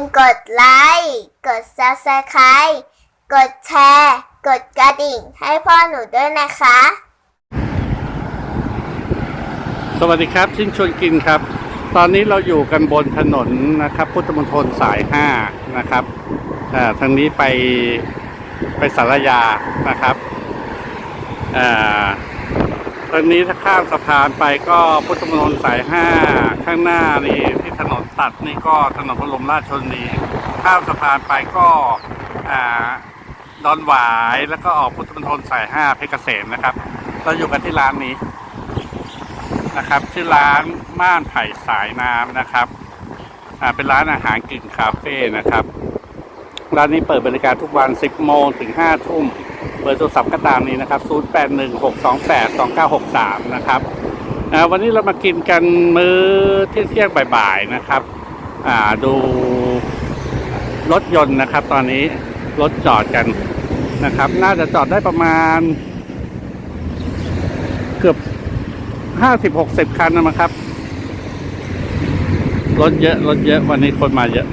มกดไลค์ กด Subscribe กดแชร์ กดกระดิ่งให้พ่อหนูด้วยนะคะ สวัสดีครับชินชวนกินครับ ตอนนี้เราอยู่กันบนถนนนะครับ พุทธมณฑลสาย 5 นะครับทางนี้ไปไปสารยานะครับ อ่าทางนี้ถ้าข้ามสะพานไปก็พุทธมณฑลสาย5ข้างหน้านี่ที่ถนนตัดนี่ก็ถนนพระบรมราชชนนีข้ามสะพานไปก็อ่าดอนหวายแล้วก็ออกพุทธมณฑลสาย5เพชรเกษมนะครับ เราอยู่กันที่ร้านนี้นะครับชื่อร้านม่านไผ่สายน้ำนะครับอ่าเป็นร้านอาหารกึ่งคาเฟ่นะครับ ร้านนี้เปิดบริการทุกวัน 10 โมงถึง 5 ทุ่ม บอร์โทรศัพท์ก็ตามนี้นะครับ 0816282963 นะครับวันนี้เรามากินกันมื้อเที่ยงเที่ยงบ่ายๆนะครับดูรถยนต์นะครับ ตอนนี้รถจอดกันนะครับ น่าจะจอดได้ประมาณ เกือบห้าสิบหกสิบคันนะครับรถเยอะรถเยอะวันนี้คนมาเยอะ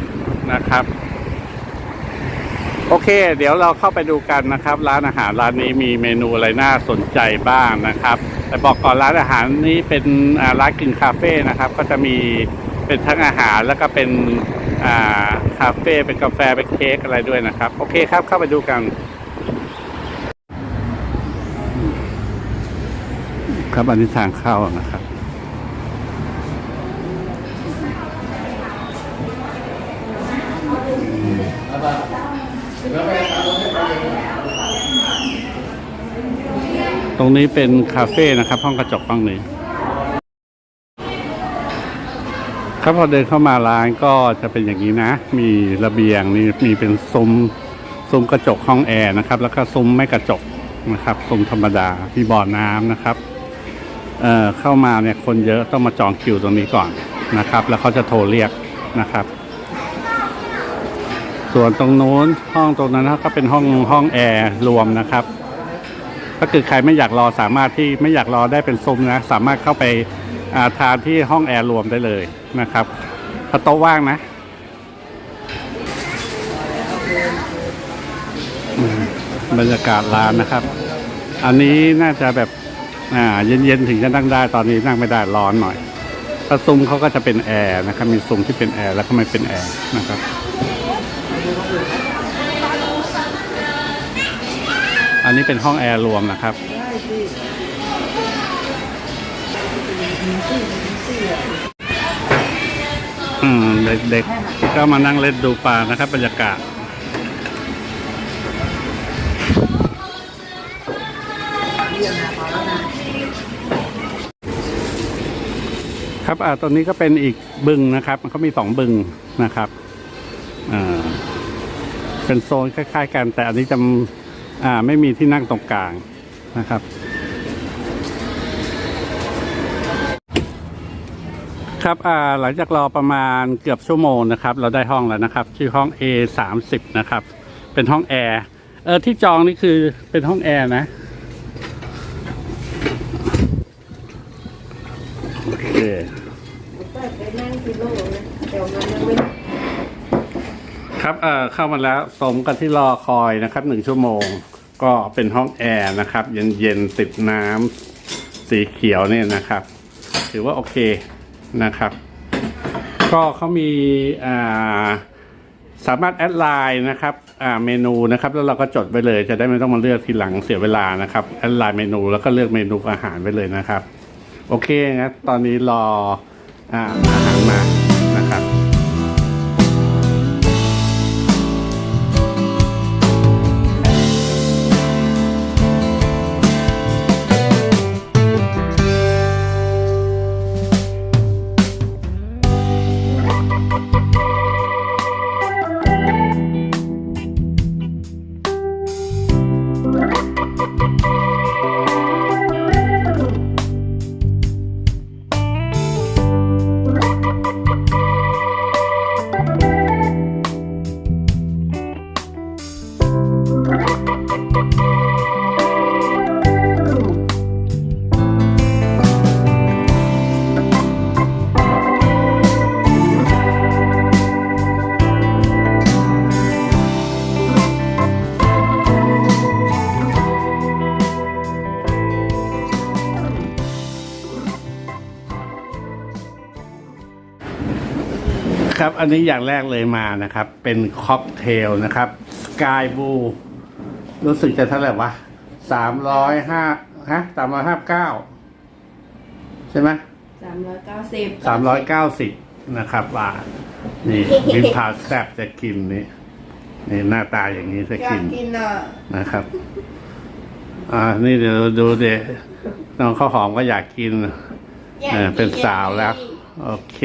นะครับ โอเค เดี๋ยวเราเข้าไปดูกันนะครับ ร้านอาหารร้านนี้มีเมนูอะไรน่าสนใจบ้างนะครับ แต่บอกก่อนร้านอาหารนี้เป็นร้านกึ่งคาเฟ่นะครับ ก็จะมีเป็นทั้งอาหารแล้วก็เป็นาคาเฟ่เป็นกาแฟเป็นเค้กอะไรด้วยนะครับ โอเคครับเข้าไปดูกัน ครับอันนี้ทางเข้านะครับ รงนี้เป็นคาเฟ่นะครับ ห้องกระจกห้องนี้ครับพอเดินเข้ามาร้านก็จะเป็นอย่างนี้นะ มีระเบียงนี่มีเป็นซุ้มซุ้มกระจกห้องแอร์นะครับ แล้วก็ซุ้มไม่กระจกนะครับซุ้มธรรมดามีบ่อน้ำนะครับเอ่อเข้ามาเนี่ยคนเยอะต้องมาจองคิวตรงนี้ก่อนนะครับ แล้วเขาจะโทรเรียกนะครับ ส่วนตรงโน้นห้องตรงนั้นก็เป็นห้องห้องแอร์รวมนะครับ ก็คือใครไม่อยากรอสามารถที่ไม่อยากรอได้เป็นซุ้มนะ สามารถเข้าไปาทานที่ห้องแอร์รวมได้เลยนะครับถ้าโต๊ะว่างนะบรรยากาศร้านนะครับ อันนี้น่าจะแบบเย็นๆถึงจะนั่งได้ตอนนี้นั่งไม่ได้ร้อนหน่อยถ้าซุ้มเขาก็จะเป็นแอร์นะครับ มีซุ้มที่เป็นแอร์แล้วก็ไม่เป็นแอร์นะครับ อันนี้เป็นห้องแอร์รวมนะครับ อืม เด็กๆ ก็มานั่งเล่นดูปลานะครับบรรยากาศครับ อ่าตรงนี้ก็เป็นอีกบึงนะครับ มันก็มีสองบึงนะครับ อ่า เป็นโซนคล้าย ๆ กัน แต่อันนี้จะ อ่าไม่มีที่นั่งตรงกลางนะครับ ครับอ่าหลังจากรอประมาณเกือบชั่วโมงนะครับ เราได้ห้องแล้วนะครับ ชื่อห้อง A สามสิบนะครับ เป็นห้องแอร์เออที่จองนี่คือเป็นห้องแอร์นะโอเคครับเอ่อเข้ามาแล้วสมกับที่รอคอยนะครับหนึ่งชั่วโมง ก็เป็นห้องแอร์นะครับ เย็นๆติดน้ำสีเขียวเนี่ยนะครับ ถือว่าโอเคนะครับ ก็เขามีอ่าสามารถแอดไลน์นะครับอ่าเมนูนะครับ แล้วเราก็จดไว้เลยจะได้ไม่ต้องมาเลือกทีหลังเสียเวลานะครับแอดไลน์เมนูแล้วก็เลือกเมนูอาหารไว้เลยนะครับ โอเคนะตอนนี้รออ่าอาหารมา อันนี้อย่างแรกเลยมานะครับ เป็นค็อกเทลนะครับสกายบูรู้สึกจะเท่าไหร่วะสามร้อยห้าฮะสามร้อยห้าเก้าใช่ไหมสามร้อยเก้าสิบสามร้อยเก้าสิบนะครับว่านี่วิพาแซบจะกินนี่นี่หน้าตาอย่างนี้จะอยากิกนกินอะนะครับ อ่า นี่เดี๋ยวดูเดน้องข้าวหอมก็อยากกินอยากเออเป็นสาวแล้ว โอเค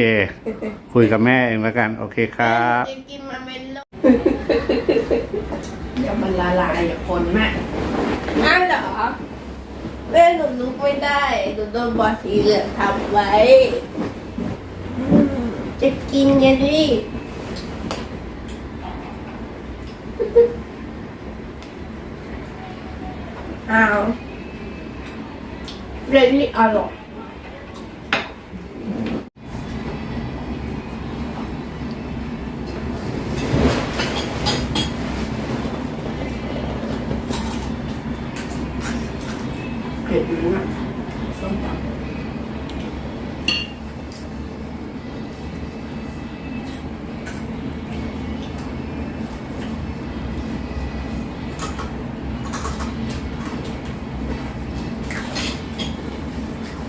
คุยกับแม่เองแล้วกัน โอเคครับจะกินมาเมนโลเดี๋ยวมันละลายอย่าคนมากอ้าวเหรอแม่หนูลุกไม่ได้หนูโดนบอสสีเหลืองทำไว้อืมจะกินกันดิอ้าวเรนนี่อร่อยเผ็ดอยู่นะส้มตำ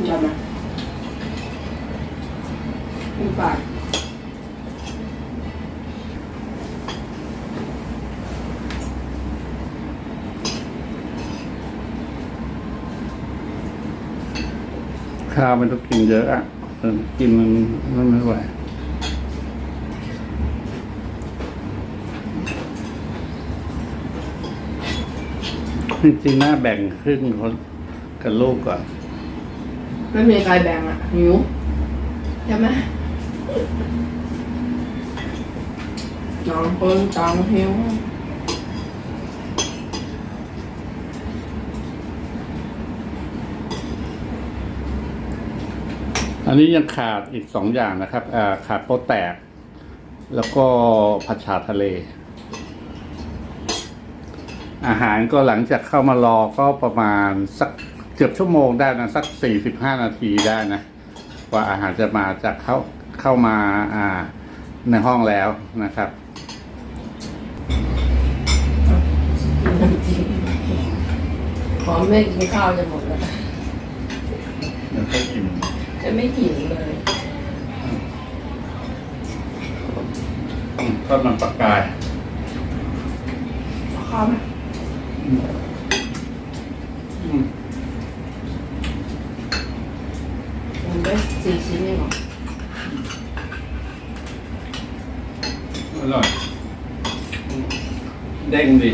ยอมไหมมีปาก ข้าวมันต้องกินเยอะอะกินมันมันไม่ไหวจริงๆน่าแบ่งครึ่งคนกับลูกก่อน ไม่มีใครแบ่งอะหิวใช่ไหมน้องคนตังหิว อันนี้ยังขาดอีกสองอย่างนะครับอ่าขาดโปแตก แล้วก็ผัดฉาทะเล อาหารก็หลังจากเข้ามารอก็ประมาณสักเกือบชั่วโมงได้นะสักสี่สิบห้านาทีได้นะกว่าอาหารจะมาจากเข้าเข้ามาอ่าในห้องแล้วนะครับขอไม่กินข้าวจะหมดแล้ว จะไม่กินเลยอืมทอดมันปลากายข้าวไหมอืมมันได้สี่ชิ้นเองเหรออร่อยอืมเด้งดี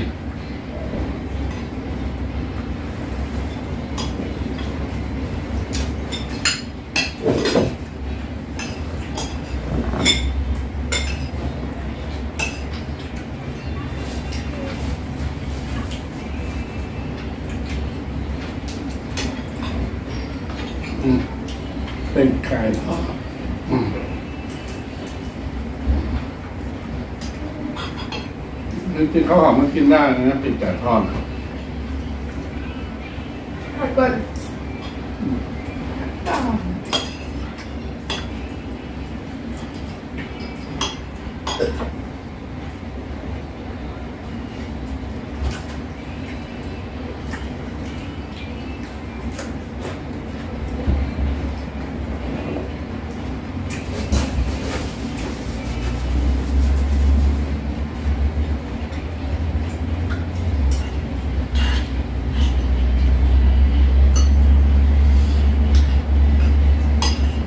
เป็นไก่ทอดอืมจริงๆข้าวหอมมันกินได้นะเป็นไก่ทอดนะ ถ้าเกิด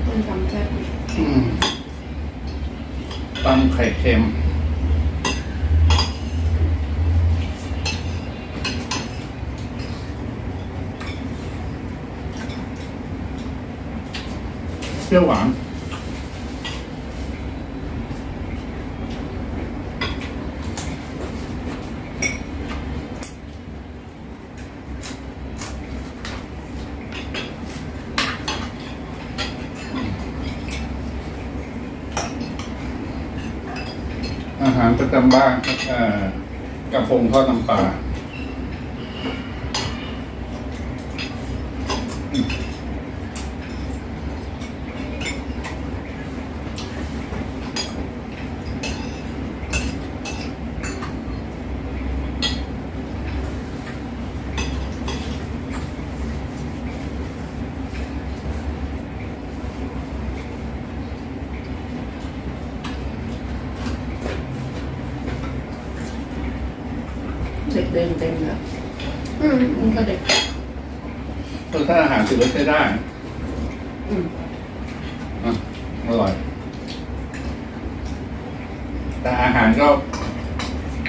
ต้มยำแซ่บ อืมตำไข่ เค็มเปรี้ยวหวาน อาหารประจำบ้านกับกระพงทอดน้ำปลาอืม เด็กเดินเต็มเลย อืม มันก็เด็ก รสชาติอาหาร ถือว่าใช้ได้อืมอะอร่อย แต่อาหารก็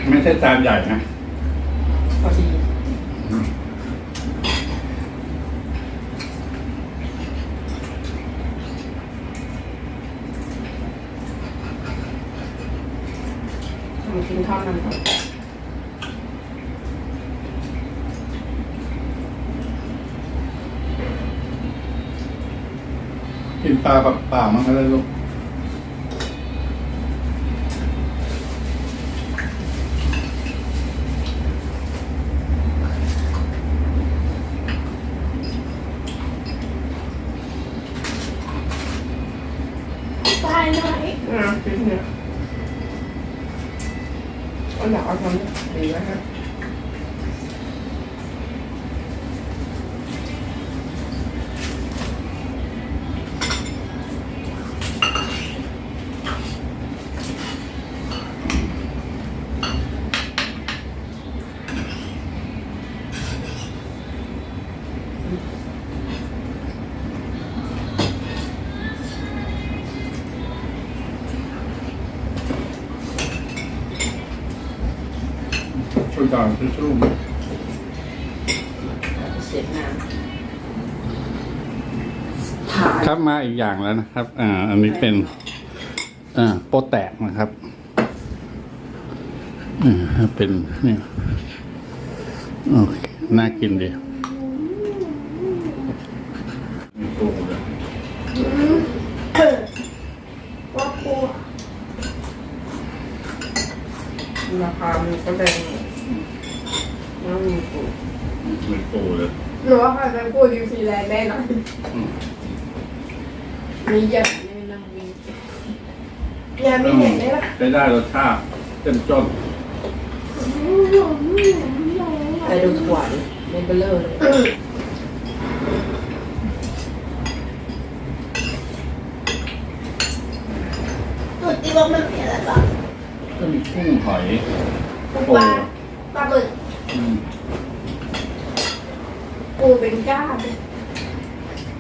ไม่ใช่จานใหญ่นะพอดีมากินข้าวมันก่อน ปลาแบบเปล่ามันอะไรลูก ไปหน่อย อะกินเนี่ยก็อยากเอาทำดีนะฮะ ช่วยก่อนช่วยเสร็จน้ำครับมาอีกอย่างแล้วนะครับ อ่า อันนี้เป็น อ่าโปแตกนะครับอ่าเป็นนี่โอเคน่ากินดีมีปูเลยว่าปูราคามันก็แพงน้ำมีปู มี ปูเลยหนูว่าเขาจะพูดนิวซีแลนด์แน่นอนอืมมีเยอะในน้ำมียังไม่เห็นได้ปะได้ได้รสชาติเต็มจนไปดูถั่วดิในเบลเลอร์เลยสุดที่ว่ามันมีอะไรบ้างก็มีกุ้งหอยปูปลาปลาหมึก อืม ปูเป็นก้าน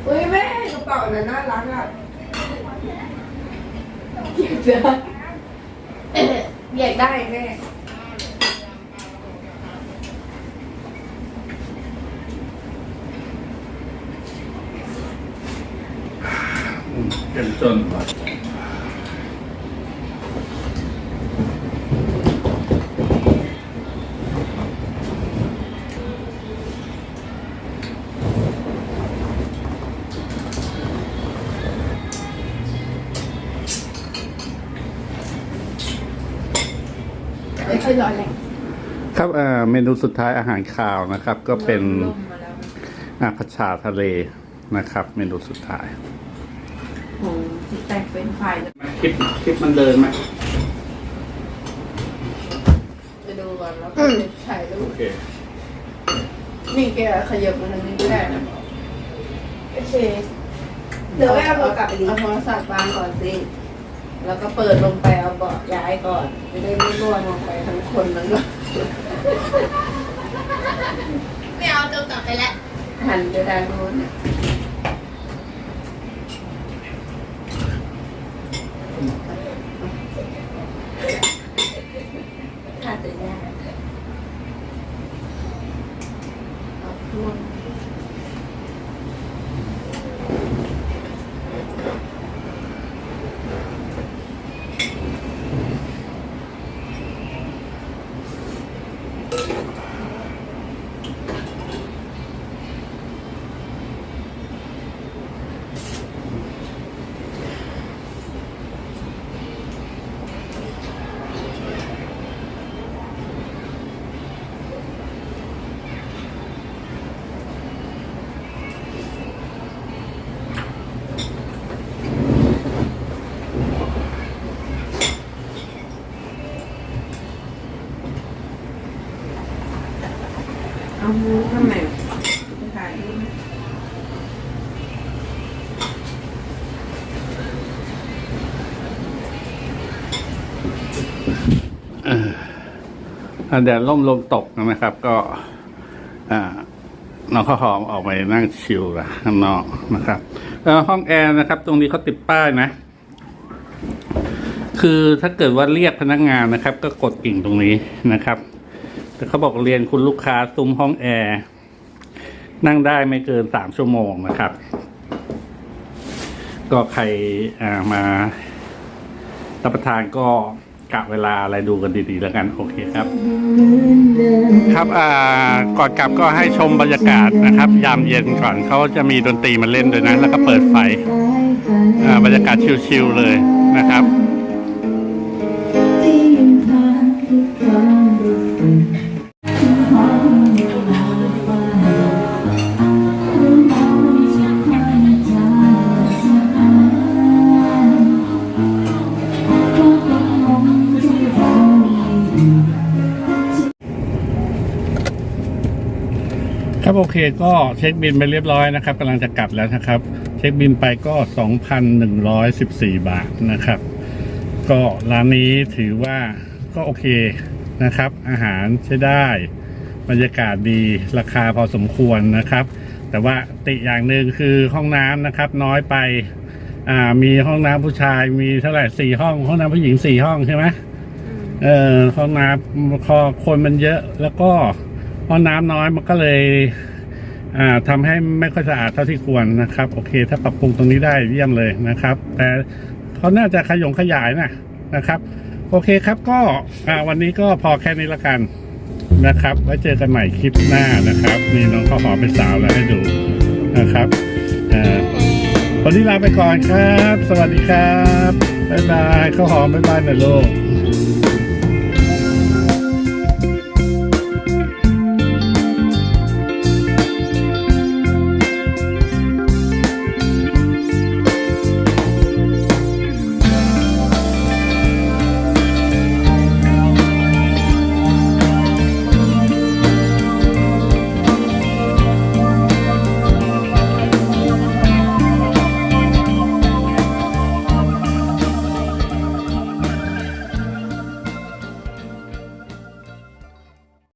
อุ้ยแม่กระเป๋าน่ะน่ารักอะอยากจะเอ๊ะอยากได้แม่อืมเต็มจน ไม่ค่อยร้อนแรงครับอ่าเมนูสุดท้ายอาหารคาวนะครับ ก็เป็นล่มมาแล้วอาผัดชาทะเลนะครับ เมนูสุดท้ายโหที่แตกเป็นไฟเลยคลิปคลิปมันเดินไหมไปดูก่อนแล้วก็ถ่ายรูโอปเคนี่แกขยับมาทางนี้ก็ได้นะโอเคเดี๋ยวแม่เอาโทรศัพท์ไปดีเอาโทรศัพท์วางก่อนสิ แล้วก็เปิดลงไปเอาเบาะย้ายก่อนจะได้ไม่ร่วงลงไปทั้งคนทั้งรถไม่เอาตัวกลับไปแล้วหันไปทางโน้นน่ะ ขาดตัวยาก เอาร่วง เอามือ ทำไมไปถ่ายรูปอ่าแดดร่มลมตกนะครับ ก็อ่าน้องข้าวหอมออกไปนั่งชิลละข้างนอกนะครับแล้วห้องแอร์นะครับ ตรงนี้เขาติดป้ายนะ คือถ้าเกิดว่าเรียกพนักงานนะครับ ก็กดกิ่งตรงนี้นะครับ แต่เขาบอกเรียนคุณลูกค้าซุ้มห้องแอร์นั่งได้ไม่เกินสามชั่วโมงนะครับ ก็ใครมารับประทานก็กะเวลาอะไรดูกันดีๆแล้วกัน โอเคครับ ครับอ่าก่อนกลับก็ให้ชมบรรยากาศนะครับ ยามเย็นก่อนเขาจะมีดนตรีมาเล่นด้วยนะ แล้วก็เปิดไฟบรรยากาศชิลๆเลยนะครับ โอเคก็เช็คบินไปเรียบร้อยนะครับกำลังจะกลับแล้วนะครับ เช็คบินไปก็ 2,114 บาทนะครับ ก็ร้านนี้ถือว่าก็โอเคนะครับ อาหารใช้ได้ บรรยากาศดีราคาพอสมควรนะครับ แต่ว่าติอย่างหนึ่งคือห้องน้ำนะครับ น้อยไปอ่ามีห้องน้ำผู้ชายมีเท่าไหร่สี่ห้อง ห้องน้ำผู้หญิงสี่ห้องใช่ไหมเออห้องน้ำพอคนมันเยอะแล้วก็ห้องน้ำน้อยมันก็เลยอ่า ทำให้ไม่ค่อยสะอาดเท่าที่ควรนะครับ โอเค ถ้าปรับปรุงตรงนี้ได้เยี่ยมเลยนะครับ แต่เขาน่าจะขยงขยายนะนะครับ โอเคครับก็อ่าวันนี้ก็พอแค่นี้ละกันนะครับ ไว้เจอกันใหม่คลิปหน้านะครับมีน้องข้าวหอมเป็นสาวแล้วให้ดูนะครับอ่าวันนี้ลาไปก่อนครับ สวัสดีครับบ๊ายบายข้าวหอมบ๊ายบายหน่อยลูก